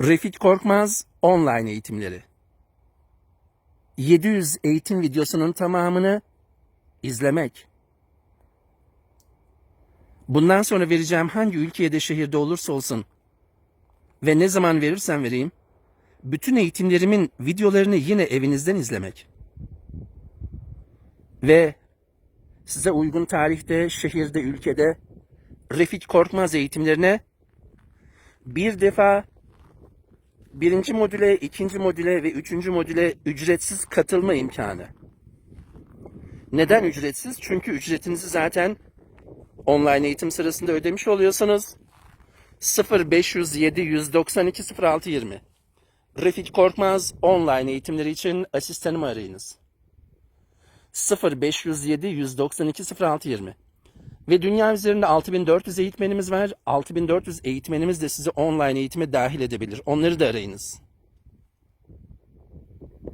Refik Korkmaz online eğitimleri. 700 eğitim videosunun tamamını izlemek. Bundan sonra vereceğim hangi ülkede şehirde olursa olsun ve ne zaman verirsem vereyim, bütün eğitimlerimin videolarını yine evinizden izlemek. Ve size uygun tarihte, şehirde, ülkede Refik Korkmaz eğitimlerine bir defa birinci modüle, ikinci modüle ve üçüncü modüle ücretsiz katılma imkanı. Neden ücretsiz? Çünkü ücretinizi zaten online eğitim sırasında ödemiş oluyorsunuz. 0507 192 06 20 Refik Korkmaz online eğitimleri için asistanımı arayınız. 0507 192 06 20 ve dünya üzerinde 6400 eğitmenimiz var. 6400 eğitmenimiz de sizi online eğitime dahil edebilir. Onları da arayınız.